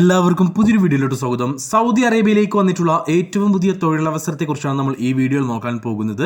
എല്ലാവർക്കും പുതിയൊരു വീഡിയോയിലോട്ട് സ്വാഗതം. സൗദി അറേബ്യയിലേക്ക് വന്നിട്ടുള്ള ഏറ്റവും പുതിയ തൊഴിലവസരത്തെക്കുറിച്ചാണ് നമ്മൾ ഈ വീഡിയോയിൽ നോക്കാൻ പോകുന്നത്.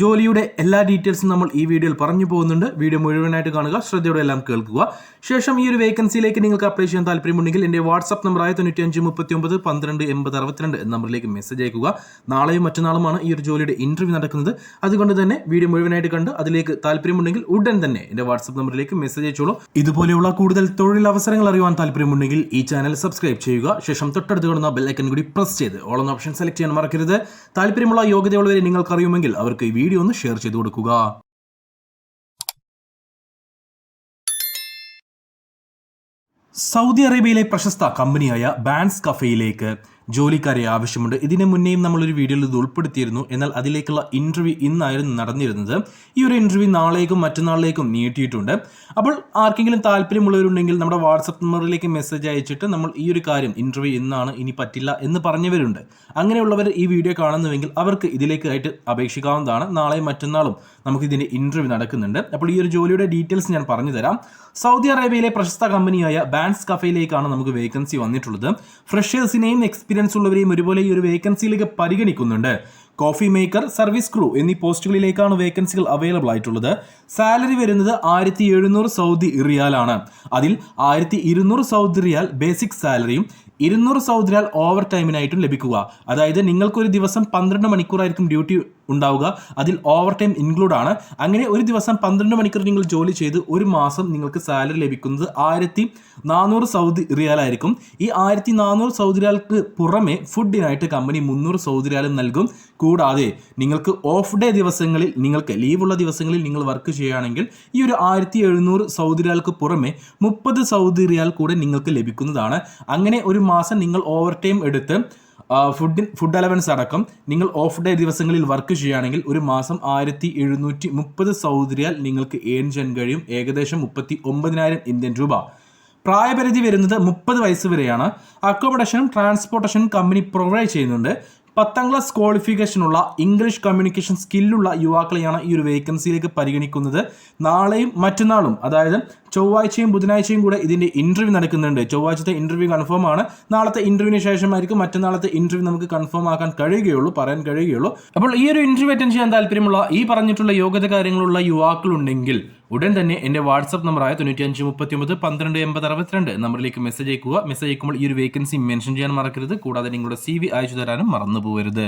ജോലിയുടെ എല്ലാ ഡീറ്റെയിൽസും നമ്മൾ ഈ വീഡിയോയിൽ പറഞ്ഞു പോകുന്നുണ്ട്. വീഡിയോ മുഴുവനായിട്ട് കാണുക ശ്രദ്ധയോടെ എല്ലാം കേൾക്കുക. ശേഷം ഈ ഒരു വേക്കൻസിയിലേക്ക് നിങ്ങൾക്ക് അപ്ലൈ ചെയ്യാൻ താല്പര്യമുണ്ടെങ്കിൽ എന്റെ വാട്സ്ആപ്പ് നമ്പറായ തൊണ്ണൂറ്റി അഞ്ച് മുപ്പത്തി ഒമ്പത് പന്ത്രണ്ട് എൺപത് അറുപത്തിരണ്ട് എന്ന നമ്പറിലേക്ക് മെസ്സേജ് അയക്കുക നാളെയും മറ്റന്നാളുമാണ് ഈ ഒരു ജോലിയുടെ ഇന്റർവ്യൂ നടക്കുന്നത്. അതുകൊണ്ട് തന്നെ വീഡിയോ മുഴുവനായിട്ട് കണ്ട് അതിലേക്ക് താല്പര്യമുണ്ടെങ്കിൽ ഉടൻ തന്നെ എന്റെ വാട്സ്ആപ്പ് നമ്പറിലേക്ക് മെസ്സേജ് അയച്ചോളൂ. ഇതുപോലെയുള്ള കൂടുതൽ തൊഴിലവസരങ്ങൾ അറിയുവാൻ താല്പര്യമുണ്ടെങ്കിൽ ഈ ചാനൽ സബ്സ്ക്രൈബ് ചെയ്യുക. ശേഷം തൊട്ടടുത്ത് കിടന്ന ബെല്ലൈക്കൻ കൂടി പ്രസ് ചെയ്ത് ഓൾ എന്ന ഓപ്ഷൻ സെലക്ട് ചെയ്യാൻ മറക്കരുത്. താല്പര്യമുള്ള യോഗ്യതയുള്ളവരെ നിങ്ങൾക്ക് അറിയുമെങ്കിൽ അവർക്ക് ഈ വീഡിയോ ഒന്ന് ഷെയർ ചെയ്ത് കൊടുക്കുക. സൗദി അറേബ്യയിലെ പ്രശസ്ത കമ്പനിയായ ബാൻസ് കഫയിലേക്ക് ജോലിക്കാരെ ആവശ്യമുണ്ട്. ഇതിനു മുന്നേയും നമ്മളൊരു വീഡിയോയിൽ ഇത് ഉൾപ്പെടുത്തിയിരുന്നു. എന്നാൽ അതിലേക്കുള്ള ഇന്റർവ്യൂ ഇന്നായിരുന്നു നടന്നിരുന്നത്. ഈ ഒരു ഇന്റർവ്യൂ നാളേക്കും മറ്റന്നാളിലേക്കും നീട്ടിയിട്ടുണ്ട്. അപ്പോൾ ആർക്കെങ്കിലും താല്പര്യമുള്ളവരുണ്ടെങ്കിൽ നമ്മുടെ വാട്സപ്പ് നമ്പറിലേക്ക് മെസ്സേജ് അയച്ചിട്ട് നമ്മൾ ഈ ഒരു കാര്യം ഇന്റർവ്യൂ ഇന്നാണ് ഇനി പറ്റില്ല എന്ന് പറഞ്ഞവരുണ്ട്. അങ്ങനെയുള്ളവർ ഈ വീഡിയോ കാണുന്നുവെങ്കിൽ അവർക്ക് ഇതിലേക്കായിട്ട് അപേക്ഷിക്കാവുന്നതാണ്. നാളെയും മറ്റന്നാളും നമുക്ക് ഇതിന്റെ ഇന്റർവ്യൂ നടക്കുന്നുണ്ട്. അപ്പോൾ ഈ ഒരു ജോലിയുടെ ഡീറ്റെയിൽസ് ഞാൻ പറഞ്ഞു തരാം സൗദി അറേബ്യയിലെ പ്രശസ്ത കമ്പനിയായ ബാൻസ് കഫയിലേക്കാണ് നമുക്ക് വേക്കൻസി വന്നിട്ടുള്ളത്. ഫ്രഷേഴ്സിനെയും എക്സ്പീരിയൻസ് ഉള്ളവരെയും ഒരുപോലെ ഈ ഒരു വേക്കൻസിയിലേക്ക് പരിഗണിക്കുന്നുണ്ട്. കോഫി മേക്കർ സർവീസ് ക്രൂ എന്നീ പോസ്റ്റുകളിലേക്കാണ് വേക്കൻസികൾ അവൈലബിൾ ആയിട്ടുള്ളത്. സാലറി വരുന്നത് ആയിരത്തി എഴുന്നൂറ് സൗദി റിയാലാണ്. അതിൽ ആയിരത്തി ഇരുന്നൂറ് സൗദി റിയാൽ ബേസിക് സാലറിയും ഇരുന്നൂറ് സൗദി റിയാൽ ഓവർ ടൈമിനായിട്ടും ലഭിക്കുക. അതായത് നിങ്ങൾക്കൊരു ദിവസം പന്ത്രണ്ട് മണിക്കൂറായിരിക്കും ഡ്യൂട്ടി ഉണ്ടാവുക. അതിൽ ഓവർ ടൈം ഇൻക്ലൂഡ് ആണ്. അങ്ങനെ ഒരു ദിവസം പന്ത്രണ്ട് മണിക്കൂർ നിങ്ങൾ ജോലി ചെയ്ത് ഒരു മാസം നിങ്ങൾക്ക് സാലറി ലഭിക്കുന്നത് ആയിരത്തി നാനൂറ് സൗദി റിയാലായിരിക്കും. ഈ ആയിരത്തി നാനൂറ് സൗദി പുറമെ ഫുഡിനായിട്ട് കമ്പനി മുന്നൂറ് സൗദി നൽകും. കൂടാതെ നിങ്ങൾക്ക് ഓഫ് ഡേ ദിവസങ്ങളിൽ നിങ്ങൾക്ക് ലീവുള്ള ദിവസങ്ങളിൽ നിങ്ങൾ വർക്ക് ചെയ്യുകയാണെങ്കിൽ ഈ ഒരു ആയിരത്തി എഴുന്നൂറ് സൗദി പുറമെ മുപ്പത് സൗദി റിയാൽ കൂടെ നിങ്ങൾക്ക് ലഭിക്കുന്നതാണ്. അങ്ങനെ ഒരു മാസം നിങ്ങൾ ഓവർ ടൈം എടുത്ത് ഫുഡ് ഫുഡ് അലവൻസ് അടക്കം നിങ്ങൾ ഓഫ് ഡേ ദിവസങ്ങളിൽ വർക്ക് ചെയ്യുകയാണെങ്കിൽ ഒരു മാസം ആയിരത്തി എഴുന്നൂറ്റി മുപ്പത് സൗദി നിങ്ങൾക്ക് ഏൺ ചെയ്യാൻ കഴിയും. ഏകദേശം മുപ്പത്തി ഒമ്പതിനായിരം ഇന്ത്യൻ രൂപ. പ്രായപരിധി വരുന്നത് മുപ്പത് വയസ്സ് വരെയാണ്. അക്കോമഡേഷനും ട്രാൻസ്പോർട്ടേഷനും കമ്പനി പ്രൊവൈഡ് ചെയ്യുന്നുണ്ട്. പത്താം ക്ലാസ് ക്വാളിഫിക്കേഷനുള്ള ഇംഗ്ലീഷ് കമ്മ്യൂണിക്കേഷൻ സ്കില്ലുള്ള യുവാക്കളെയാണ് ഈ ഒരു വേക്കൻസിയിലേക്ക് പരിഗണിക്കുന്നത്. നാളെയും മറ്റന്നാളും അതായത് ചൊവ്വാഴ്ചയും ബുധനാഴ്ചയും കൂടെ ഇതിന്റെ ഇന്റർവ്യൂ നടക്കുന്നുണ്ട്. ചൊവ്വാഴ്ചത്തെ ഇന്റർവ്യൂ കൺഫേം ആണ്. നാളത്തെ ഇന്റർവ്യൂവിന് ശേഷമായിരിക്കും മറ്റന്നാളത്തെ ഇന്റർവ്യൂ നമുക്ക് കൺഫേം ആക്കാൻ കഴിയുകയുള്ളൂ പറയാൻ കഴിയുകയുള്ളൂ. അപ്പോൾ ഈ ഒരു ഇന്റർവ്യൂ അറ്റൻഡ് ചെയ്യാൻ താല്പര്യമുള്ള ഈ പറഞ്ഞിട്ടുള്ള യോഗ്യത കാര്യങ്ങളുള്ള യുവാക്കളുണ്ടെങ്കിൽ ഉടൻ തന്നെ എന്റെ വാട്സപ്പ് നമ്പറായ തൊണ്ണൂറ്റി അഞ്ച് മുപ്പത്തി ഒമ്പത് പന്ത്രണ്ട് എൺപത് അറുപത്തിരണ്ട് നമ്പറിലേക്ക് മെസ്സേജ് അയക്കുക. മെസ്സേജ് അയക്കുമ്പോൾ ഈ ഒരു വേക്കൻസി മെൻഷൻ ചെയ്യാൻ മറക്കരുത്. കൂടാതെ നിങ്ങളുടെ സി വി അയച്ചു തരാനും മറന്നു പോകരുത്